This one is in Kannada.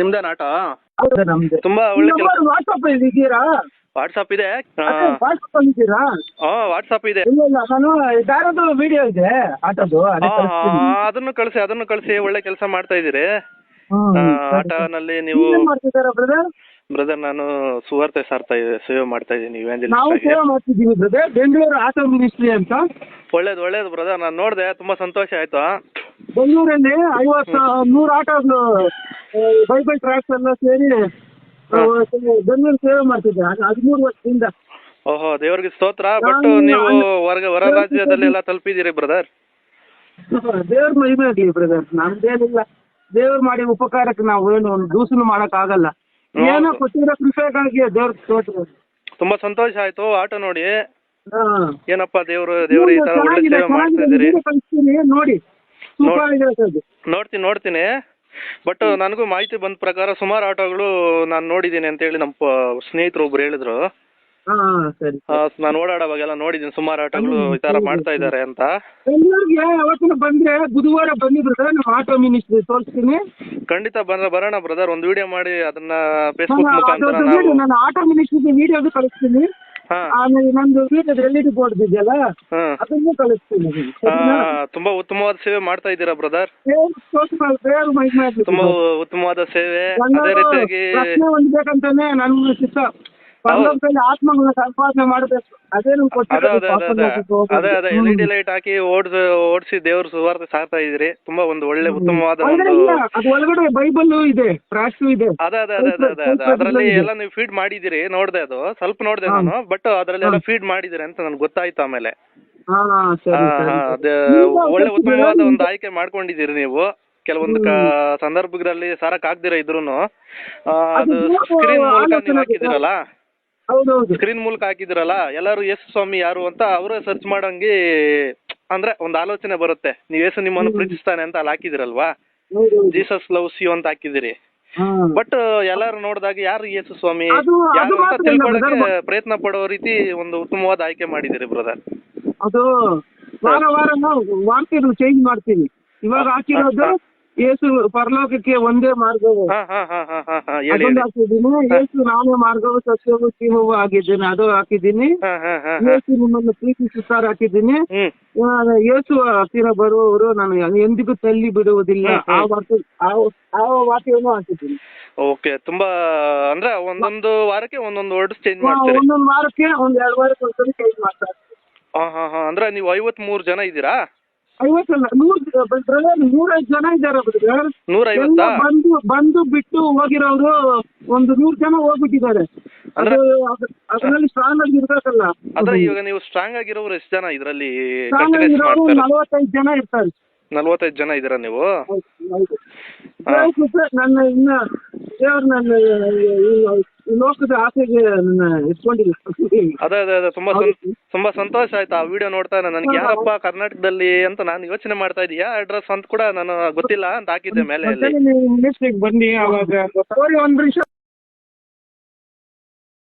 ನಿಮ್ದೇನ ಆಟೋ ತುಂಬಾ ಒಳ್ಳೆ ಕೆಲಸ. ವಾಟ್ಸಪ್ ಇದೀರಾ? ವಾಟ್ಸಪ್ ಇದೆ. ವಾಟ್ಸಪ್ ಅಲ್ಲಿ ಇದ್ದೀರಾ ಹಾಂ ವಾಟ್ಸಪ್ ಇದೆ. ಇಲ್ಲ ಇಲ್ಲ ನಾನು ಬೇರೆದು ವಿಡಿಯೋ ಇದೆ ಆಟದ್ದು. ಅದನ್ನು ಕಳಿಸಿ ಅದನ್ನು ಕಳಿಸಿ ಒಳ್ಳೆ ಕೆಲಸ ಮಾಡ್ತಾ ಇದ್ದೀರಿ. ಆಟನಲ್ಲಿ ನೀವು ಬ್ರದರ್ ಬ್ರದರ್ ನಾನು ಸುವಾರ್ತೆ ಸಾರ್ತಾ ಸೇವೆ ಮಾಡ್ತಾ ಇದ್ದೀನಿ ನಾವು ಇವ್ಯಾಂಜಲಿಸ್ಟ್ ನಾವು ಸೇವೆ ಮಾಡ್ತಿದ್ದೀವಿ ಬ್ರದರ್ ಬೆಂಗಳೂರು ಆಟೋ ಮಿನಿಸ್ಟ್ರಿ ಅಂತ. ಒಳ್ಳೇದು ಒಳ್ಳೇದು ಬ್ರದರ್ ನಾನು ನೋಡಿದೆ ತುಂಬಾ ಸಂತೋಷ ಆಯ್ತು? ಬೆಂಗಳೂರಲ್ಲಿ ಐವತ್ತು ನೂರು ಆಟೋಗಳು ಬೈಬಲ್ ಟ್ರಾಕ್ಸ್ ಎಲ್ಲ ಸೇರಿ ಬೆಂಗಳೂರು ಸೇವೆ ಮಾಡ್ತಿದ್ದೆ ಹದಿಮೂರು ವರ್ಷದಿಂದ. ಓಹೋ ದೇವರಿಗೆ ಸ್ತೋತ್ರ ಬಟ್ ನೀವು ಹೊರಗೆ ಹೊರ ರಾಜ್ಯದಲ್ಲೆಲ್ಲ ತಲುಪಿದ್ದೀರಿ ಬ್ರದರ್ ದೇವ್ರ ಮಹಿಮೆ ಆಗಲಿ ಬ್ರದರ್ ನಮ್ದೇನಿಲ್ಲ. ದೇವ್ರು ಮಾಡಿ ಉಪಕಾರಕ್ಕೆ ನಾವು ಏನು ಒಂದು ದೂಸನು ಮಾಡಕ್ ಆಗಲ್ಲ. ಏನೋ ಕೊಟ್ಟಿರೋ ಕೃಪೆಗಾಗಿ ದೇವ್ರ ಸ್ತೋತ್ರ. ತುಂಬಾ ಸಂತೋಷ ಆಯ್ತು ಆಟ ನೋಡಿ. ಏನಪ್ಪ ದೇವ್ರು ದೇವ್ರು ಈ ತರ ಒಳ್ಳೆ ಸೇವೆ ಮಾಡ್ತಾ ಇದ್ದೀರಿ? ನೋಡಿ. ನೋಡ್ತೀನಿ ನೋಡ್ತೀನಿ. ಬಟ್ ನನಗೂ ಮಾಹಿತಿ ಬಂದ ಪ್ರಕಾರ ಸುಮಾರು ಆಟೋಗಳು ನಾನು ನೋಡಿದ್ದೀನಿ ಅಂತ ಹೇಳಿ ನಮ್ಮ ಸ್ನೇಹಿತರು ಒಬ್ರು ಹೇಳಿದ್ರು. ಹಾ ಸರಿ ನಾನು ಓಡಾಡೋವಾಗೆಲ್ಲ ನೋಡಿದ್ದೀನಿ ಸುಮಾರು ಆಟೋಗಳು ಈ ತರ ಮಾಡ್ತಾ ಇದ್ದಾರೆ ಅಂತ. ಬೆಂಗಳೂರಿಗೆ ಯಾವತ್ತಿನ ಬಂದ್ರೆ ಬುಧವಾರ ಬನ್ನಿ ಬ್ರದರ್ ನಮ್ಮ ಆಟೋ ಮಿನಿಸ್ಟ್ರಿ ತೋರಿಸ್ತೀನಿ. ಖಂಡಿತ ಬಂದ್ರೆ ಬರೋಣ ಬ್ರದರ್ ಒಂದು ವಿಡಿಯೋ ಮಾಡಿ ಅದನ್ನ ಫೇಸ್ಬುಕ್ ಮುಖಾಂತರ ನಾನು ಆಟೋ ಮಿನಿಸ್ಟ್ರಿಗೆ ವಿಡಿಯೋ ಕಳಿಸ್ತೀನಿ. ಆಮೇಲೆ ನಂದು ವಿಡಿಯೋದ ಎಲ್ ಇ ಡಿ ಬೋರ್ಡ್ ಇದೆಯಲ್ಲ ಅದನ್ನು ಕಳಿಸ್ತೀನಿ. ತುಂಬಾ ಉತ್ತಮವಾದ ಸೇವೆ ಮಾಡ್ತಾ ಇದ್ದೀರಾ ಬ್ರದರ್ ತುಂಬಾ ಉತ್ತಮವಾದ ಸೇವೆ. ಅದೇ ರೀತಿಯಾಗಿ ಪ್ರಶ್ನೆ ಒಂದ್ ಹೊಂದ್ಬೇಕಂತಾನೆ ನನ್ನ ಚಿತ್ತ ಪರಲೋಕದಲ್ಲಿ ಆತ್ಮಗಳನ್ನ ಸಂಪಾದನೆ ಮಾಡಬೇಕು. ಅದೇ ನಮ್ಗೆ ಅದೇ ಕೊಟ್ಟಿರೋದು ಅದೇ ಎಲ್ ಇ ಡಿ ಲೈಟ್ ಹಾಕಿ ಓಡಿಸ್ ಓಡಿಸಿ ದೇವ್ರ ಸುವಾರ್ತೆ ಸಾರ್ತಾ ಇದ್ರಿ ತುಂಬಾ ಒಂದು ಒಳ್ಳೆ ಉತ್ತಮವಾದ ಒಂದು ಅದು ಒಳಗಡೆ ಬೈಬಲ್ ಇದೆ ಇದೆ. ಅದೇ ಅದೇ ಅದೇ ಅದೇ ಅದೇ ಅದೇ. ಅದರಲ್ಲಿ ಎಲ್ಲ ನೀವು ಫೀಡ್ ಮಾಡಿದಿರಿ ನೋಡ್ದೆ ಅದು. ಸ್ವಲ್ಪ ನೋಡ್ದೆ ನಾನು ಬಟ್ ಅದರಲ್ಲಿ ಎಲ್ಲ ಫೀಡ್ ಮಾಡಿದಿರಿ ಅಂತ ನನ್ಗೆ ಗೊತ್ತಾಯ್ತು ಆಮೇಲೆ. ಒಳ್ಳೆ ಉತ್ತಮವಾದ ಒಂದು ಆಯ್ಕೆ ಮಾಡ್ಕೊಂಡಿದ್ದೀರಿ ನೀವು. ಕೆಲವೊಂದು ಸಂದರ್ಭದಲ್ಲಿ ಸಂದರ್ಭಗಳಲ್ಲಿ ಸಾರಕ್ ಆಗ್ದಿರ ಇದ್ರೂನು ಅದು ಅದು ಸ್ಕ್ರೀನ್ ಮೂಲಕ ನೀವು ಹಾಕಿದಿರಲ್ಲ ಹೌದೌದು. ಸ್ಕ್ರೀನ್ ಮೂಲಕ ಹಾಕಿದ್ರಲ್ಲ ಎಲ್ಲರೂ ಯೇಸು ಸ್ವಾಮಿ ಯಾರು ಅಂತ ಅವರೇ ಸರ್ಚ್ ಮಾಡಂಗೆ ಅಂದ್ರೆ ಒಂದು ಆಲೋಚನೆ ಬರುತ್ತೆ. ನೀವು ಯೇಸು ನಿಮ್ಮನ್ನು ಪ್ರೀತಿಸ್ತಾನೆ ಅಂತ ಅಲ್ಲಿ ಹಾಕಿದ್ರಲ್ವಾ ಜೀಸಸ್ ಲವ್ಸ್ ಯು ಅಂತ ಹಾಕಿದಿರಿ ಬಟ್ ಎಲ್ಲಾರು ನೋಡಿದಾಗ ಯಾರು ಯೇಸು ಸ್ವಾಮಿ? ಯಾರು ಅಂತ ತಿಳ್ಕೊಳ್ಳೋಕೆ ಪ್ರಯತ್ನ ಪಡೋ ರೀತಿ ಒಂದು ಉತ್ತಮವಾದ ಆಯ್ಕೆ ಮಾಡಿದಿರಿ ಬ್ರದರ್ ಅದು ವಾರ ವಾರ ನಾವು ವಾರ್ತೆಗಳು ಚೇಂಜ್ ಮಾಡ್ತೀನಿ. ಇವಾಗ ಹಾಕಿರೋದು ಯೇಸು ಪರಲೋಕಕ್ಕೆ ಒಂದೇ ಮಾರ್ಗವು. ಹಾ ಹಾ ಹಾ ಹಾ ಹಾ ಹಾ ಹೇಳಿ ಅದೊಂದು ಹಾಕಿದ್ದೀನಿ. ಯೇಸು ನಾನೇ ಮಾರ್ಗವು ಸತ್ಯವು ಜೀವವು ಆಗಿದ್ದೀನಿ. ಅದು ಹಾಕಿದ್ದೀನಿ. ಹಾ ಹಾ ಹಾ ಹಾ. ಯೇಸು ನಿಮ್ಮನ್ನು ಪ್ರೀತಿಸುತ್ತಾರೆ ಹಾಕಿದ್ದೀನಿ. ಹ್ಮ್. ಆ, ಯೇಸು ಹತ್ತಿರ ಬರುವವರು ನಾನು ಎಂದಿಗೂ ತಳ್ಳಿ ಬಿಡುವುದಿಲ್ಲ. ಹ್ಮ್, ಆ. ವಾಕ್ಯ ಆ- ಆ ವಾಕ್ಯವನ್ನು ಹಾಕಿದ್ದೀನಿ. ಓಕೆ ತುಂಬಾ ಅಂದ್ರೆ ಒಂದೊಂದು ವಾರಕ್ಕೆ ಒಂದೊಂದು ವರ್ಡ್ಸ್ ಚೇಂಜ್ ಆ, ಮಾಡ್ತೀರಿ? ಒಂದೊಂದು ವಾರಕ್ಕೆ ಒಂದ್ ಎರಡು ವಾರಕ್ಕೆ ಒಂದ್ಸರಿ ಚೇಂಜ್ ಮಾಡ್ತಾರೆ. ಹಾ ಹಾ ಹಾ ಅಂದ್ರೆ ನೀವು ಐವತ್ ಮೂರು ಜನ ಇದ್ದೀರಾ? ಐವತ್ತಲ್ಲ ನೂರ್ ಬ್ರದರ್ ನೂರೈದು ಜನ ಇದ್ದಾರೆ ಬ್ರದರ್ ನೂರ ಎಲ್ಲ ಬಂದು ಬಂದು ಬಿಟ್ಟು ಹೋಗಿರೋರು ಒಂದು ನೂರು ಜನ ಹೋಗ್ಬಿಟ್ಟಿದ್ದಾರೆ. ಅದು ಅದ್- ಅದ್ರಲ್ಲಿ ಸ್ಟ್ರಾಂಗ್ ಆಗಿ ಇರ್ಬೇಕಲ್ಲ. ಅಂದ್ರೆ ಇವಾಗ ನೀವು ಸ್ಟ್ರಾಂಗ್ ಆಗಿರೋರು ಎಷ್ಟು ಜನ ಇದರಲ್ಲಿ ಸ್ಟ್ರಾಂಗ್ ಆಗಿರೋರು ಮಾಡ್ತಾರೆ? ನಲವತ್ತೈದು ಜನ ಇರ್ತಾರೆ. ನಲ್ವತ್ತೈದು ಜನ ಇದ್ದೀರಾ ನೀವು? ಹೌದು, ಹೌದು. ದೇವ್ರ ಕೃಪೆ ನನ್ನ ಇನ್ನ ದೇವ್ರ ನನ್ನ ಆಸೆಗೆ ನನ್ನ ಇಟ್ಕೊಂಡಿಲ್ಲ ಅದೇ ಅದೇ ಅದೇ ತುಂಬಾ ಸಂ- ತುಂಬಾ ಸಂತೋಷ ಆಯ್ತು ಆ ವಿಡಿಯೋ ನೋಡ್ತಾ ನನಗೆ ಯಾರಪ್ಪ ಕರ್ನಾಟಕದಲ್ಲಿ ಅಂತ ನಾನು ಯೋಚನೆ ಮಾಡ್ತಾ ಇದೀಯಾ ಅಡ್ರೆಸ್ ಅಂತ ಕೂಡ ನಾನು ಗೊತ್ತಿಲ್ಲ ಅಂತ ಹಾಕಿದ್ದೆ ಮೇಲೆ ಅಲ್ಲಿ ನೀವು ಬನ್ನಿ ಅವಾಗ ಒಂದ್ ನಿಮಿಷ